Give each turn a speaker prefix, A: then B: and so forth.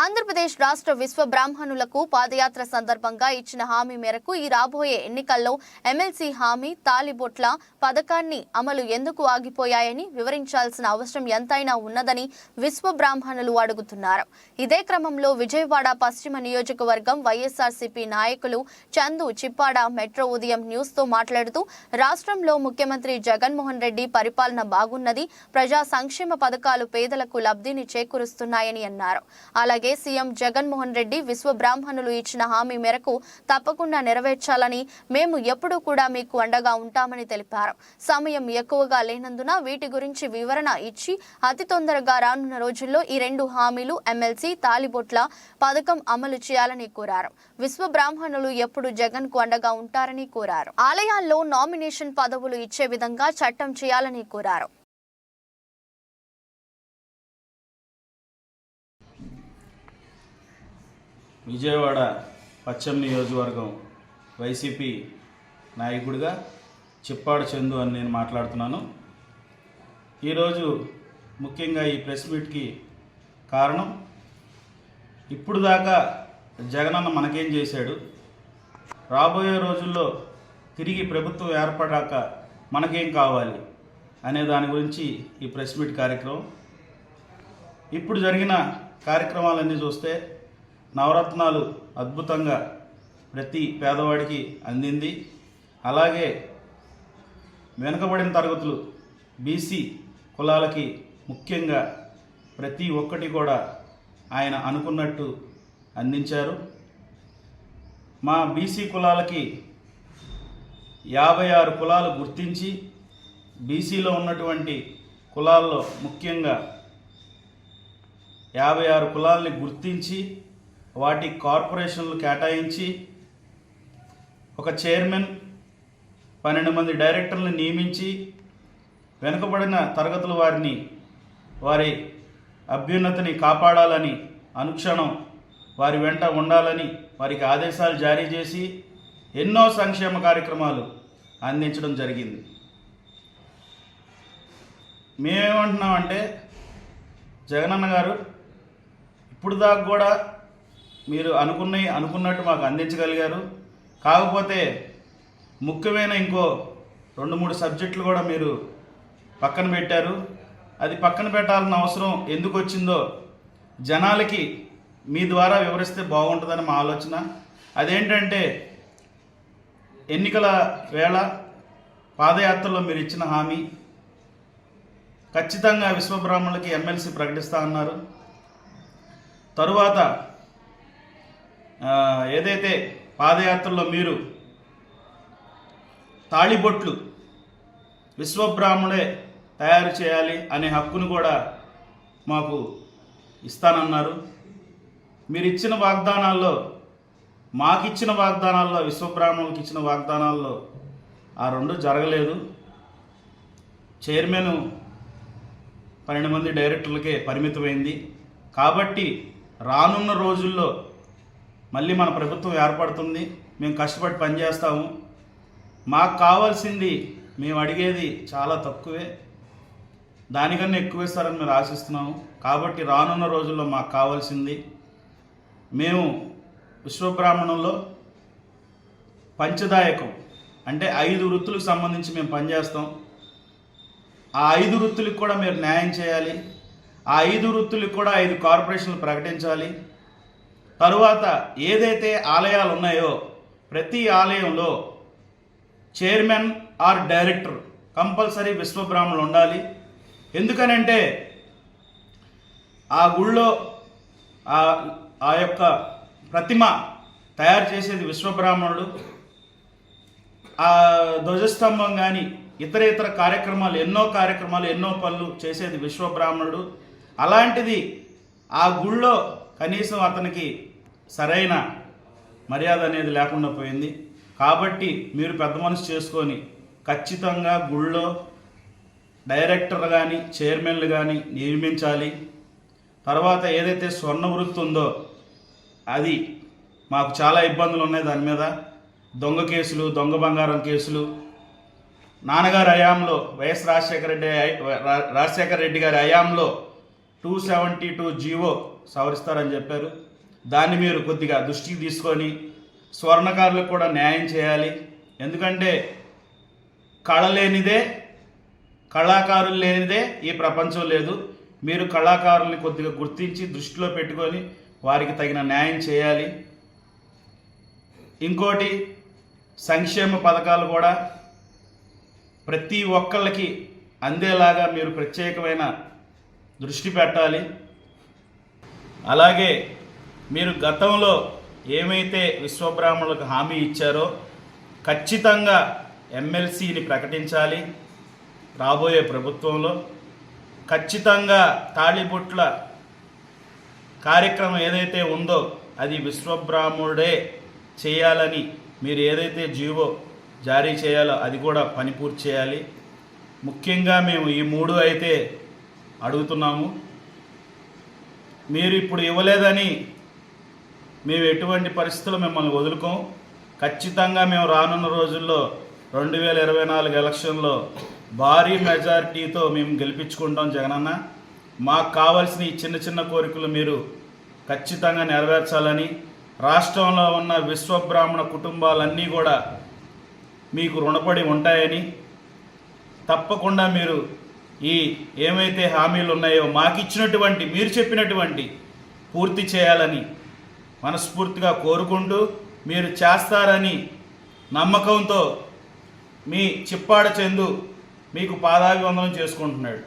A: ఆంధ్రప్రదేశ్ రాష్ట్ర విశ్వ బ్రాహ్మణులకు పాదయాత్ర సందర్భంగా ఇచ్చిన హామీ మేరకు ఈ రాబోయే ఎన్నికల్లో ఎమ్మెల్సీ హామీ తాలిబొట్ల పథకాన్ని అమలు ఎందుకు ఆగిపోయాయని వివరించాల్సిన అవసరం ఎంతైనా ఉన్నదని విశ్వ బ్రాహ్మణులు అడుగుతున్నారు. ఇదే క్రమంలో విజయవాడ పశ్చిమ నియోజకవర్గం వైఎస్ఆర్సీపీ నాయకులు చందు చిప్పాడ మెట్రో ఉదయం న్యూస్తో మాట్లాడుతూ రాష్ట్రంలో ముఖ్యమంత్రి జగన్మోహన్ రెడ్డి పరిపాలన బాగున్నది ప్రజా సంక్షేమ పథకాలు పేదలకు లబ్ధిని చేకూరుస్తున్నాయని అన్నారు. అలాగే సీఎం జగన్మోహన్ రెడ్డి విశ్వ బ్రాహ్మణులు ఇచ్చిన హామీ మేరకు తప్పకుండా నెరవేర్చాలని మేము ఎప్పుడూ కూడా మీకు అండగా ఉంటామని తెలిపారు. సమయం ఎక్కువగా లేనందున వీటి గురించి వివరణ ఇచ్చి అతి తొందరగా రానున్న రోజుల్లో ఈ రెండు హామీలు ఎమ్మెల్సీ తాలిబొట్ల పథకం అమలు చేయాలని కోరారు. విశ్వ బ్రాహ్మణులు ఎప్పుడు జగన్కు అండగా ఉంటారని కోరారు. ఆలయాల్లో నామినేషన్ పదవులు ఇచ్చే విధంగా చట్టం చేయాలని కోరారు.
B: విజయవాడ పశ్చిమ నియోజకవర్గం వైసీపీ నాయకుడిగా చిప్పాడు చందు అని నేను మాట్లాడుతున్నాను. ఈరోజు ముఖ్యంగా ఈ ప్రెస్ మీట్కి కారణం ఇప్పుడు దాకా జగనన్న మనకేం చేశాడు? రాబోయే రోజుల్లో తిరిగి ప్రభుత్వం ఏర్పడాక మనకేం కావాలి అనే దాని గురించి ఈ ప్రెస్ మీట్ కార్యక్రమం. ఇప్పుడు జరిగిన కార్యక్రమాలన్నీ చూస్తే నవరత్నాలు అద్భుతంగా ప్రతి పేదవాడికి అందింది. అలాగే వెనుకబడిన తరగతులు బీసీ కులాలకి ముఖ్యంగా ప్రతి ఒక్కటి కూడా ఆయన అనుకున్నట్టు అందించారు. మా బీసీ కులాలకి యాభై ఆరు కులాలు గుర్తించి బీసీలో ఉన్నటువంటి కులాల్లో ముఖ్యంగా యాభై ఆరు కులాలని గుర్తించి వాటి కార్పొరేషన్లు కేటాయించి ఒక చైర్మన్ పన్నెండు మంది డైరెక్టర్లను నియమించి వెనుకబడిన తరగతుల వారిని వారి అభ్యున్నతిని కాపాడాలని అనుక్షణం వారి వెంట ఉండాలని వారికి ఆదేశాలు జారీ చేసి ఎన్నో సంక్షేమ కార్యక్రమాలు అందించడం జరిగింది. మేమేమంటున్నామంటే జగనన్న గారు ఇప్పుడు దాకా కూడా మీరు అనుకున్నవి అనుకున్నట్టు మాకు అందించగలిగారు. కాకపోతే ముఖ్యమైన ఇంకో రెండు మూడు సబ్జెక్టులు కూడా మీరు పక్కన పెట్టారు. అది పక్కన పెట్టాల్సిన అవసరం ఎందుకు వచ్చిందో జనాలకి మీ ద్వారా వివరిస్తే బాగుంటుందని మా ఆలోచన. అదేంటంటే ఎన్నికల వేళ పాదయాత్రలో మీరు ఇచ్చిన హామీ ఖచ్చితంగా విశ్వబ్రాహ్మణులకి ఎమ్మెల్సీ ప్రకటిస్తా అన్నారు. తరువాత ఏదైతే పాదయాత్రలో మీరు తాళిబొట్లు విశ్వబ్రాహ్మణే తయారు చేయాలి అనే హక్కును కూడా మాకు ఇస్తానన్నారు. మీరు ఇచ్చిన వాగ్దానాల్లో మాకిచ్చిన వాగ్దానాల్లో విశ్వబ్రాహ్మణులకు ఇచ్చిన వాగ్దానాల్లో ఆ రెండు జరగలేదు. చైర్మన్ పన్నెండు మంది డైరెక్టర్లకే పరిమితమైంది. కాబట్టి రానున్న రోజుల్లో మళ్ళీ మన ప్రభుత్వం ఏర్పడుతుంది. మేము కష్టపడి పనిచేస్తాము. మాకు కావాల్సింది మేము అడిగేది చాలా తక్కువే. దానికన్నా ఎక్కువ ఇస్తారని మేము ఆశిస్తున్నాము. కాబట్టి రానున్న రోజుల్లో మాకు కావాల్సింది మేము విశ్వబ్రాహ్మణంలో పంచదాయకం అంటే ఐదు వృత్తులకు సంబంధించి మేము పనిచేస్తాం. ఆ ఐదు వృత్తులకు కూడా మీరు న్యాయం చేయాలి. ఆ ఐదు వృత్తులకు కూడా ఐదు కార్పొరేషన్లు ప్రకటించాలి. తరువాత ఏదైతే ఆలయాలు ఉన్నాయో ప్రతి ఆలయంలో చైర్మన్ ఆర్ డైరెక్టర్ కంపల్సరీ విశ్వబ్రాహ్మణులు ఉండాలి. ఎందుకనంటే ఆ గుళ్ళో ఆ ఆ యొక్క ప్రతిమ తయారు చేసేది విశ్వబ్రాహ్మణుడు. ఆ ధ్వజస్తంభం కానీ ఇతర ఇతర కార్యక్రమాలు ఎన్నో కార్యక్రమాలు ఎన్నో పనులు చేసేది విశ్వబ్రాహ్మణుడు. అలాంటిది ఆ గుళ్ళో కనీసం అతనికి సరైన మర్యాద అనేది లేకుండా పోయింది. కాబట్టి మీరు పెద్ద మనసు చేసుకొని ఖచ్చితంగా గుళ్ళో డైరెక్టర్ కానీ చైర్మన్లు కానీ నియమించాలి. తర్వాత ఏదైతే స్వర్ణ వృత్తి ఉందో అది మాకు చాలా ఇబ్బందులు ఉన్నాయి దాని మీద. దొంగ కేసులు దొంగ బంగారం కేసులు. నాన్నగారి హయాంలో వైఎస్ రాజశేఖర రెడ్డి రా- రాజశేఖర రెడ్డి గారి హయాంలో టూ సెవెంటీ టూ జీవో సవరిస్తారని చెప్పారు. దాన్ని మీరు కొద్దిగా దృష్టికి తీసుకొని స్వర్ణకారులకు కూడా న్యాయం చేయాలి. ఎందుకంటే కళ లేనిదే కళాకారులు లేనిదే ఈ ప్రపంచం లేదు. మీరు కళాకారుల్ని కొద్దిగా గుర్తించి దృష్టిలో పెట్టుకొని వారికి తగిన న్యాయం చేయాలి. ఇంకోటి సంక్షేమ పథకాలు కూడా ప్రతి ఒక్కళ్ళకి అందేలాగా మీరు ప్రత్యేకమైన దృష్టి పెట్టాలి. అలాగే మీరు గతంలో ఏమైతే విశ్వబ్రాహ్మణులకు హామీ ఇచ్చారో ఖచ్చితంగా ఎమ్మెల్సీని ప్రకటించాలి రాబోయే ప్రభుత్వంలో. ఖచ్చితంగా తాళిబొట్ల కార్యక్రమం ఏదైతే ఉందో అది విశ్వబ్రాహ్మణుడే చేయాలని మీరు ఏదైతే జీవో జారీ చేయాలో అది కూడా పని పూర్తి చేయాలి. ముఖ్యంగా మేము ఈ మూడు అయితే అడుగుతున్నాము. మీరు ఇప్పుడు ఇవ్వలేదని మేము ఎటువంటి పరిస్థితులు మిమ్మల్ని వదులుకోం? ఖచ్చితంగా మేము రానున్న రోజుల్లో రెండు వేల ఇరవై నాలుగు ఎలక్షన్లో భారీ మెజారిటీతో మేము గెలిపించుకుంటాం జగనన్న. మాకు కావాల్సిన ఈ చిన్న చిన్న కోరికలు మీరు ఖచ్చితంగా నెరవేర్చాలని రాష్ట్రంలో ఉన్న విశ్వబ్రాహ్మణ కుటుంబాలన్నీ కూడా మీకు రుణపడి ఉంటాయని తప్పకుండా మీరు ఈ ఏమైతే హామీలు ఉన్నాయో మాకు ఇచ్చినటువంటి మీరు చెప్పినటువంటి పూర్తి చేయాలని మనస్ఫూర్తిగా కోరుకుంటూ మీరు చేస్తారని నమ్మకంతో మీ చిప్పాడ చందు మీకు పాదాభివందనం చేసుకుంటున్నాడు.